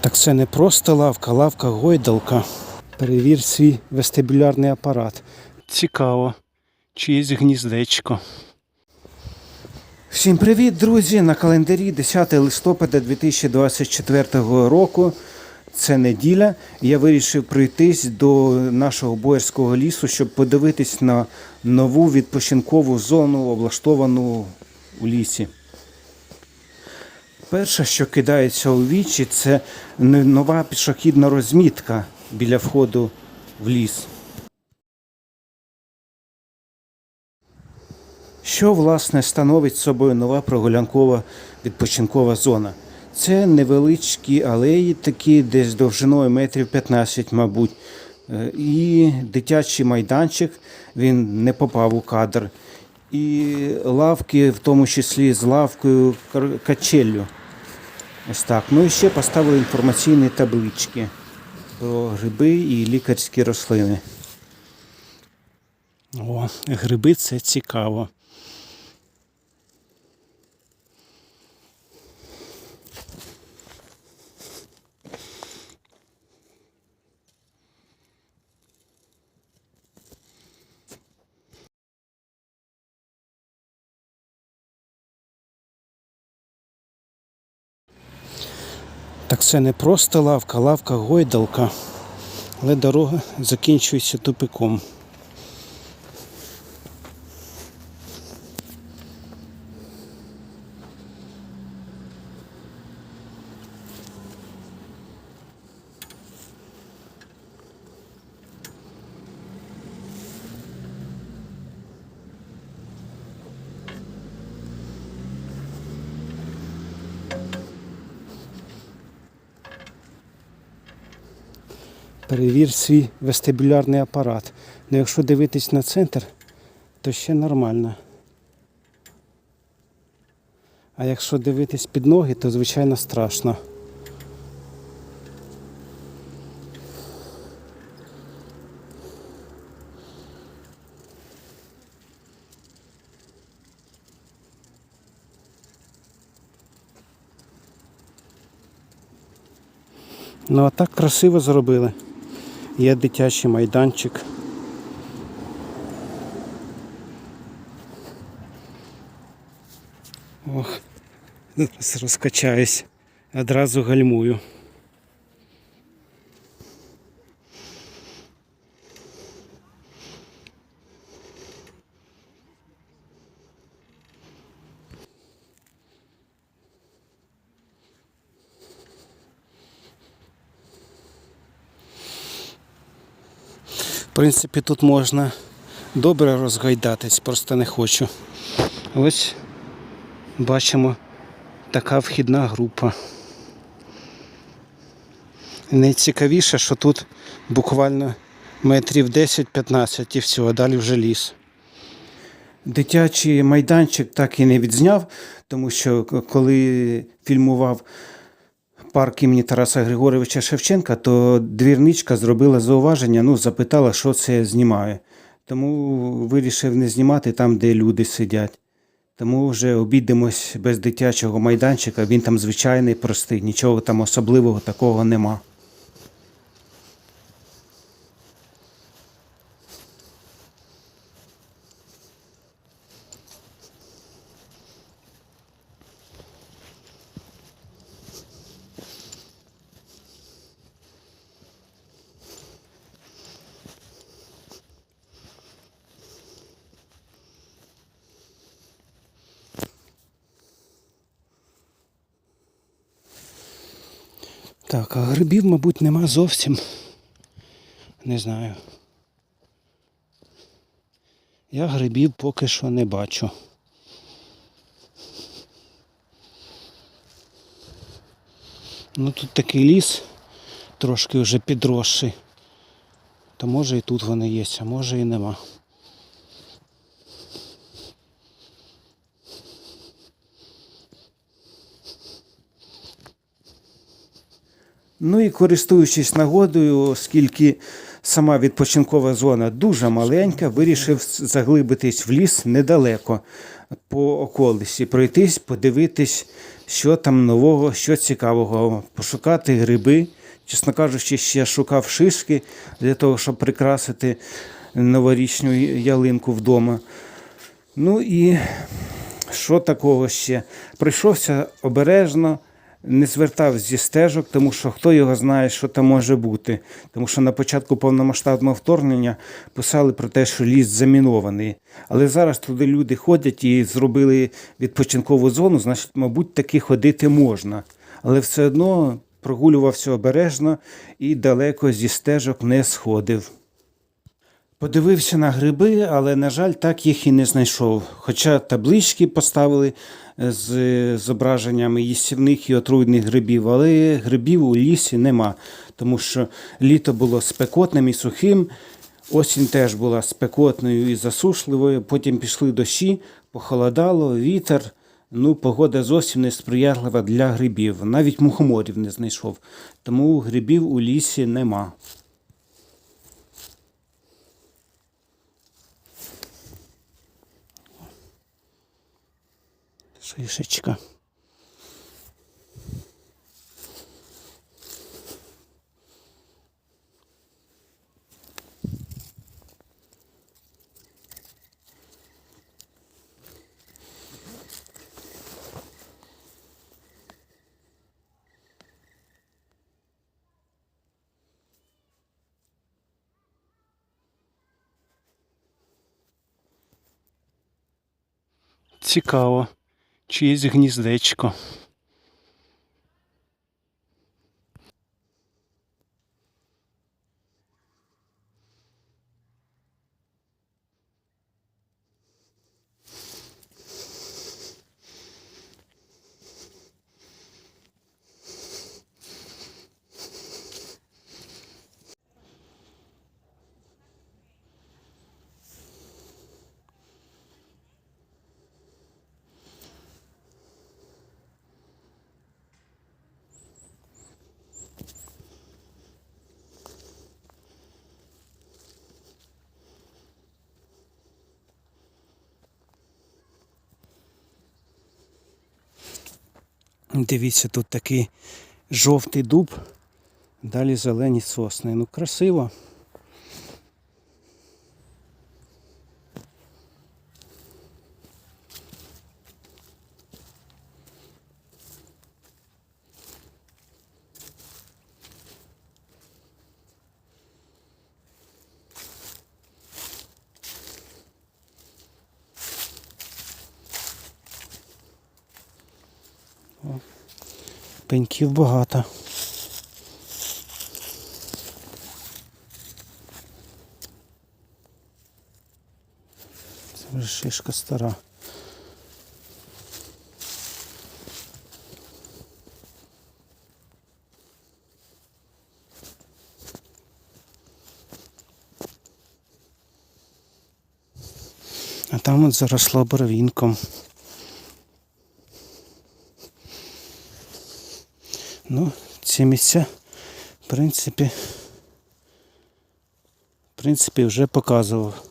Так це не просто лавка, лавка гойдалка. Перевір свій вестибулярний апарат. Цікаво, чиєсь гніздечко. Всім привіт, друзі! На календарі 10 листопада 2024 року. Це неділя. Я вирішив пройтись до нашого боярського лісу, щоб подивитись на нову відпочинкову зону, облаштовану у лісі. Перше, що кидається у вічі, це нова пішохідна розмітка біля входу в ліс. Що власне становить собою нова прогулянкова відпочинкова зона? Це невеличкі алеї, такі десь довжиною метрів 15, мабуть, Е, і дитячий майданчик, він не попав у кадр. І лавки, в тому числі з лавкою качеллю. Ось так. Ну і ще поставили інформаційні таблички про гриби і лікарські рослини. О, гриби це цікаво. Так це не просто лавка, лавка гойдалка, але дорога закінчується тупиком. Перевір свій вестибулярний апарат. Ну, якщо дивитись на центр, то ще нормально. А якщо дивитись під ноги, то звичайно страшно. Ну а так красиво зробили. Є дитячий майданчик. Ох, зараз розкачаюсь. Одразу гальмую. Принципі, тут можна добре розгайдатись, просто не хочу. Ось бачимо така вхідна група. Найцікавіше, що тут буквально метрів 10-15 і все, а далі вже ліс. Дитячий майданчик так і не відзняв, тому що коли фільмував парк імені Тараса Григоровича Шевченка, то двірничка зробила зауваження, ну, запитала, що це знімає. Тому вирішив не знімати там, де люди сидять. Тому вже обійдемось без дитячого майданчика. Він там звичайний, простий, нічого там особливого такого нема. Так, а грибів, мабуть, нема зовсім. Не знаю. Я грибів поки що не бачу. Ну тут такий ліс, трошки вже підросший. То може і тут вони є, а може і нема. Ну і користуючись нагодою, оскільки сама відпочинкова зона дуже маленька, вирішив заглибитись в ліс недалеко по околиці, пройтись, подивитись, що там нового, що цікавого, пошукати гриби. Чесно кажучи, ще шукав шишки для того, щоб прикрасити новорічну ялинку вдома. Ну і що такого ще? Прийшовся обережно, не звертав зі стежок, тому що хто його знає, що там може бути. Тому що на початку повномасштабного вторгнення писали про те, що ліс замінований. Але зараз туди люди ходять і зробили відпочинкову зону, значить, мабуть, таки ходити можна. Але все одно прогулювався обережно і далеко зі стежок не сходив. Подивився на гриби, але, на жаль, так їх і не знайшов. Хоча таблички поставили е, з е, зображеннями їстівних і отруйних грибів, але грибів у лісі нема, тому що літо було спекотним і сухим, осінь теж була спекотною і засушливою, потім пішли дощі, похолодало, вітер. Ну, погода зовсім не сприятлива для грибів. Навіть мухоморів не знайшов. Тому грибів у лісі нема. Шишечка. Цікаво. Чиєсь гніздечко. Дивіться, тут такий жовтий дуб, далі зелені сосни. Ну, красиво. Пеньків багато. Це вже шишка стара. А там от заросло боровінком. Ну, ці місця, в принципі, в принципі, вже показував.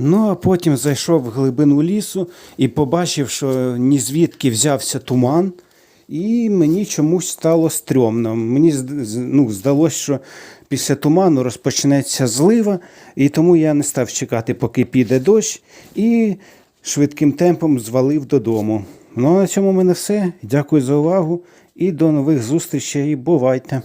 Ну, а потім зайшов в глибину лісу і побачив, що ні звідки взявся туман, і мені чомусь стало стрьомно. Мені ну, здалося, що після туману розпочнеться злива, і тому я не став чекати, поки піде дощ, і швидким темпом звалив додому. Ну, а на цьому в мене все. Дякую за увагу і до нових зустрічей. Бувайте!